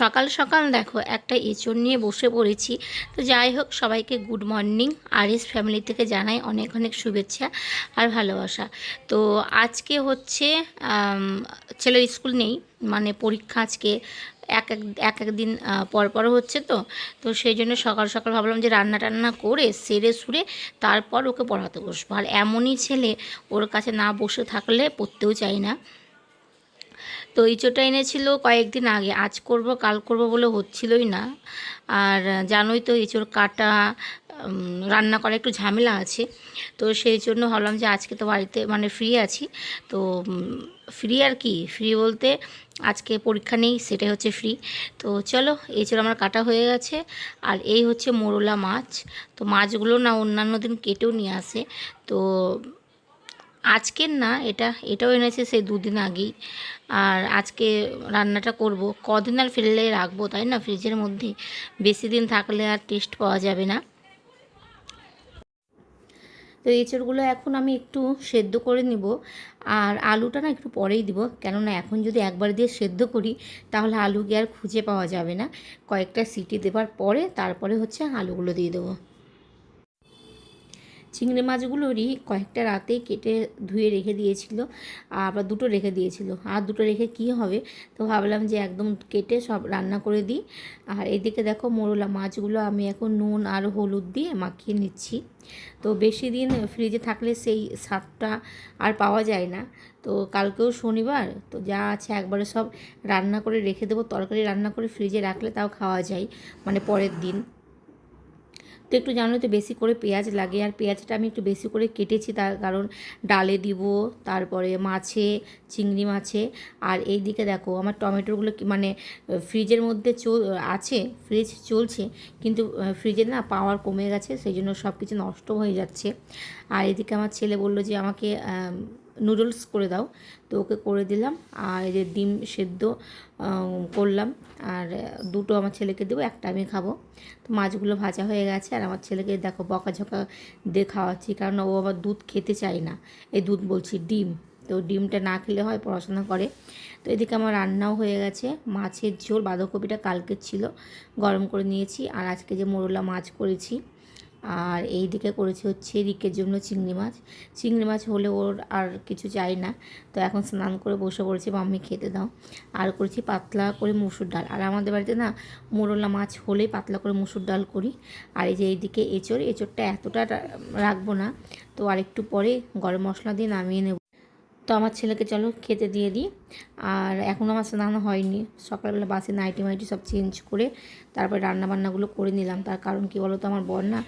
সকাল সকাল দেখো একটা এঁচড় নিয়ে বসে পড়েছি। তো যাই হোক সবাইকে good morning R S family থেকে জানাই অনেক অনেক শুভেচ্ছা আর ভালোবাসা। তো আজকে হচ্ছে ছেলের স্কুল নেই মানে পরীক্ষা আজকে এক এক এক এক দিন আহ, পর পর হচ্ছে তো। তো সেই জন্য সকাল সকাল ভাবলাম যে রান্না টান্না করে সেরে সুরে তারপর ওকে পড়াতে বসবো। আর এমনই ছেলে ওর কাছে না বসে থাকলে পড়তেও চাই না। তো ইঁচোটা এনেছিল কয়েকদিন আগে। আজ করব, কাল করব বলে হচ্ছিলই না। আর জানোই তো ইঁচড় কাটা রান্না করা একটু ঝামেলা আছে। তো সেই জন্য ভাবলাম যে আজকে তো বাড়িতে মানে ফ্রি আছি। তো ফ্রি আর কি? ফ্রি বলতে আজকে পরীক্ষা নেই, সেটাই হচ্ছে ফ্রি তো চলো এঁচড় আমার কাটা হয়ে গেছে। আর এই হচ্ছে মোরলা মাছ। তো মাছগুলো না অন্যান্য দিন কেটেও নিয়ে আসে। তো আজকের না, এটা, এটাও এনেছে সেই দুদিন আগেই। আর আজকে রান্নাটা করব। কদিন আর ফেললে রাখব, তাই না? ফ্রিজের মধ্যে বেশি দিন থাকলে আর টেস্ট পাওয়া যাবে না। তো এঁচড়গুলো এখন আমি একটু সেদ্ধ করে নিব। আর আলুটা না একটু পরেই দিব। কেননা এখন যদি একবার দিয়ে সেদ্ধ করি, তাহলে আলুকে আর খুঁজে পাওয়া যাবে না। কয়েকটা সিটি দেবার পরে তারপরে হচ্ছে আলুগুলো দিয়ে দেবো। চিংড়ি মাছগুলোরই কয়েকটা রাতেই কেটে ধুয়ে রেখে দিয়েছিল আবার দুটো রেখে দিয়েছিল। আর দুটো রেখে কি হবে? তো ভাবলাম যে একদম কেটে সব রান্না করে দিই। আর এদিকে দেখো মোরলা মাছগুলো আমি এখন নুন আর হলুদ দিয়ে মাখিয়ে নিচ্ছি। তো বেশি দিন ফ্রিজে থাকলে সেই স্বাদটা আর পাওয়া যায় না। তো কালকেও শনিবার, তো যা আছে একবারে সব রান্না করে রেখে দেবো। তরকারি রান্না করে ফ্রিজে রাখলে তাও খাওয়া যায় মানে পরের দিন। তো একটু জানো তো বেশি করে পেঁয়াজ লাগে, আর পেঁয়াজটা আমি একটু বেশি করে কেটেছি তার কারণ ডালে দিব, তারপরে মাছে, চিংড়ি মাছে, আর এই দিকে দেখো আমার টমেটোগুলো মানে ফ্রিজের মধ্যে চল, আছে, ফ্রিজ চলছে, কিন্তু ফ্রিজে না পাওয়ার কমে গেছে, সেই জন্য সব কিছু নষ্ট হয়ে যাচ্ছে। আর এদিকে আমার ছেলে বলল যে আমাকে নুডলস করে দাও। তো ওকে করে দিলাম। আর এই যে ডিম সেদ্ধ করলাম। আর দুটো আমার ছেলেকে দেবো, একটা আমি খাব। তো মাছগুলো ভাজা হয়ে গেছে। আর আমার ছেলেকে দেখো বকাঝকা দিয়ে খাওয়াচ্ছি। কারণ ও আবার দুধ খেতে চায় না। এই দুধ বলছি ডিম। তো ডিমটা না খেলে হয়, পড়াশোনা করে। তো এদিকে আমার রান্নাও হয়ে গেছে। মাছের ঝোল, বাঁধাকপিটা কালকের ছিল। গরম করে নিয়েছি। আর আজকে যে মোরলা মাছ করেছি আর এই দিকে করেছি হচ্ছে রিকের জন্য চিংড়ি মাছ। চিংড়ি মাছ হলে ওর আর কিছু চাই না। তো এখন স্নান করে বসে পড়েছি, মাম্মি, খেতে দাও। আর করেছি পাতলা করে মুসুর ডাল। আর আমাদের বাড়িতে না মোরলা মাছ হলেই পাতলা করে মুসুর ডাল করি। আর এই যে এইদিকে এঁচড়, এঁচড়টা এতটা রাখব না। তো আরেকটু পরে গরম মশলা দিয়ে নামিয়ে নেব। তো আমার ছেলেকে চলো খেতে দিয়ে দিই। আর এখনও আমার স্নান হয়নি। সকালবেলা বাসে নাইটি মাইটি সব চেঞ্জ করে তারপরে রান্নাবান্নাগুলো করে নিলাম। তার কারণ কি বলো তো আমার বর না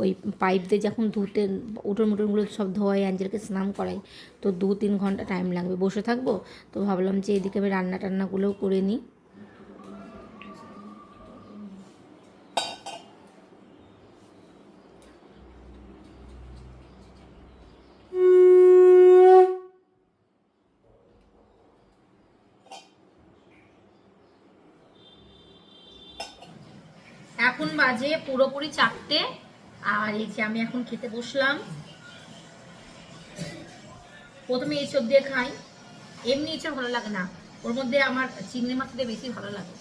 ওই পাইপ দিয়ে যখন ধুতে উঠোন মুটনগুলো সব ধোয়াই অ্যাঞ্জেলকে স্নান করাই তো দু তিন ঘণ্টা টাইম লাগবে। বসে থাকব? তো ভাবলাম যে এদিকে আমি রান্না টান্নাগুলোও করে নিই। এখন বাজে পুরোপুরি চারটে। আর এই যে আমি এখন খেতে বসলাম। প্রথমে এসব দিয়ে খাই। এমনি এসব ভালো লাগে না। ওর মধ্যে আমার চিংড়ি মাছ দিয়ে বেশি ভালো লাগে।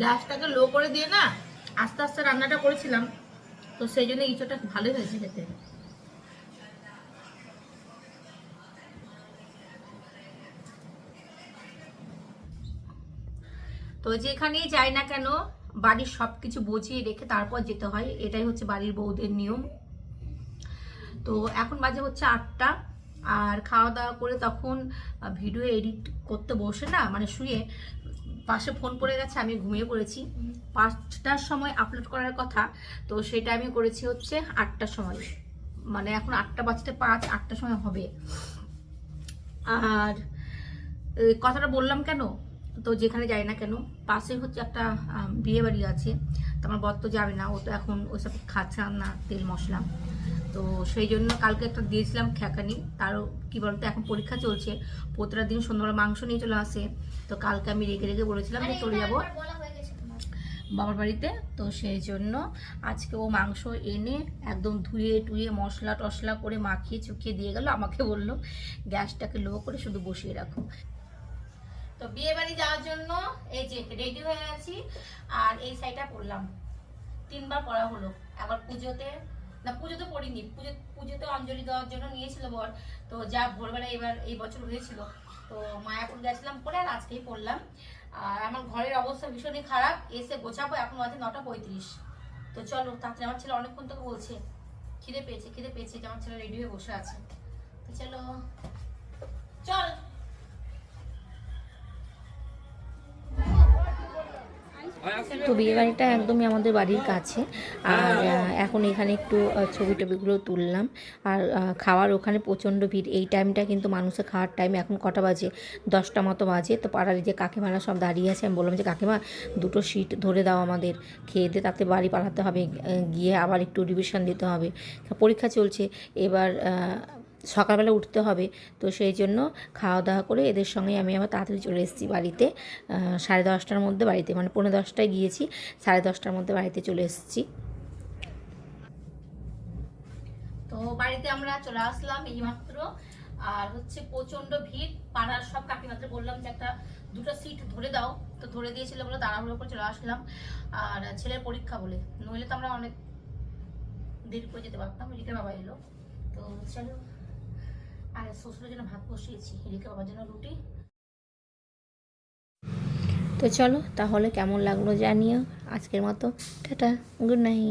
গ্যাসটাকে লো করে দিয়ে না আস্তে আস্তে রান্নাটা করেছিলাম। তো সেই জন্য ইঁচোটা ভালোই হয়েছে খেতে। তো যেখানেই যাই না কেন, বাড়ির সব কিছু বজিয়ে রেখে তারপর যেতে হয়। এটাই হচ্ছে বাড়ির বউদের নিয়ম। তো এখন বাজে হচ্ছে আটটা। আর খাওয়া দাওয়া করে তখন ভিডিও এডিট করতে বসে না মানে শুয়ে পাশে ফোন পড়ে গেছে, আমি ঘুমিয়ে পড়েছি। পাঁচটার সময় আপলোড করার কথা, তো সেটা আমি করেছি হচ্ছে আটটার সময়। মানে এখন আটটা বাজতে পাঁচ, আটটার সময় হবে। আর কথাটা বললাম কেন? তো যেখানে যাই না কেন, পাশে হচ্ছে একটা বিয়ে বাড়ি আছে। তো আমার বর তো যাবে না, ও তো এখন ওইসব খাচ্ছে না তেল, মশলা। তো সেই জন্য কালকে একটা দিয়েছিলাম খ্যাকানি। তারও কি বলতো এখন পরীক্ষা চলছে। প্রতিটা দিন সন্ধ্যাবেলা মাংস নিয়ে চলে আসে। তো কালকে আমি রেখে রেখে বলেছিলাম যে চলে যাব। গেছে বাবার বাড়িতে। তো সেই জন্য আজকে ও মাংস এনে একদম ধুয়ে টুয়ে মশলা টশলা করে মাখিয়ে চুকিয়ে দিয়ে গেল। আমাকে বলল গ্যাসটাকে লো করে শুধু বসিয়ে রাখো। তো বিয়ে বাড়ি যাওয়ার জন্য এই যে রেডি হয়ে আছি আর এই শাড়িটা পরলাম। তিনবার পরা হলো। একবার পুজোতে না, পুজোতে পরিনি পুজো, পুজোতে অঞ্জলি দেওয়ার জন্য নিয়েছিল বর। তো যা ভোরবেলা এবার এই বছর হয়েছিল। তো মায়াপুর গেছিলাম পরে আর আজকেই পড়লাম। আর আমার ঘরের অবস্থা ভীষণই খারাপ। এসে গোছাবো, এখন বাজে নটা পঁয়ত্রিশ। তো চলো, তাড়াতাড়ি আমার ছেলে অনেকক্ষণ তোকে বলছে। খিদে পেয়েছে খিদে পেয়েছে আমার ছেলে রেডি হয়ে বসে আছে। তো চলো। চল। তো বিয়ে বাড়িটা একদমই আমাদের বাড়ির কাছে। আর এখন এখানে একটু ছবি টবিগুলো তুললাম। আর খাওয়ার ওখানে প্রচণ্ড ভিড়। এই টাইমটা কিন্তু মানুষের খাওয়ার টাইম এখন কটা বাজে? দশটা মতো বাজে। তো পাড়ার যে কাকিমারা সব দাঁড়িয়ে আছে, আমি বললাম যে, কাকিমা, দুটো সিট ধরে দাও আমাদের। খেয়ে দিয়ে তাতে বাড়ি পালাতে হবে। গিয়ে আবার একটু রিভিশন দিতে হবে। পরীক্ষা চলছে। এবার সকালবেলা উঠতে হবে। তো সেই জন্য খাওয়া দাওয়া করে এদের সঙ্গে আমি আবার তাড়াতাড়ি চলে এসেছি বাড়িতে। সাড়ে দশটার মধ্যে বাড়িতে মানে পনেরো দশটায় গিয়েছি, সাড়ে দশটার মধ্যে বাড়িতে চলে এসেছি। তো বাড়িতে আমরা চলে আসলাম এইমাত্র। আর হচ্ছে প্রচণ্ড ভিড়, পাড়ার সব কাকিমাদের বললাম যে একটা দুটো সিট ধরে দাও। তো ধরে দিয়েছিল বলে তাড়াহুড়ো করে চলে আসলাম। আর ছেলের পরীক্ষা বলে, নইলে তো আমরা অনেক দেরি করে যেতে পারতাম রিকের বাবা এলো। তো চলো। আর শ্বশুরের জন্য ভাত বসিয়েছি রিকের বাবার জন্য রুটি। তো চলো, তাহলে কেমন লাগল জানিও। আজকের মতো, টাটা, গুড নাইট।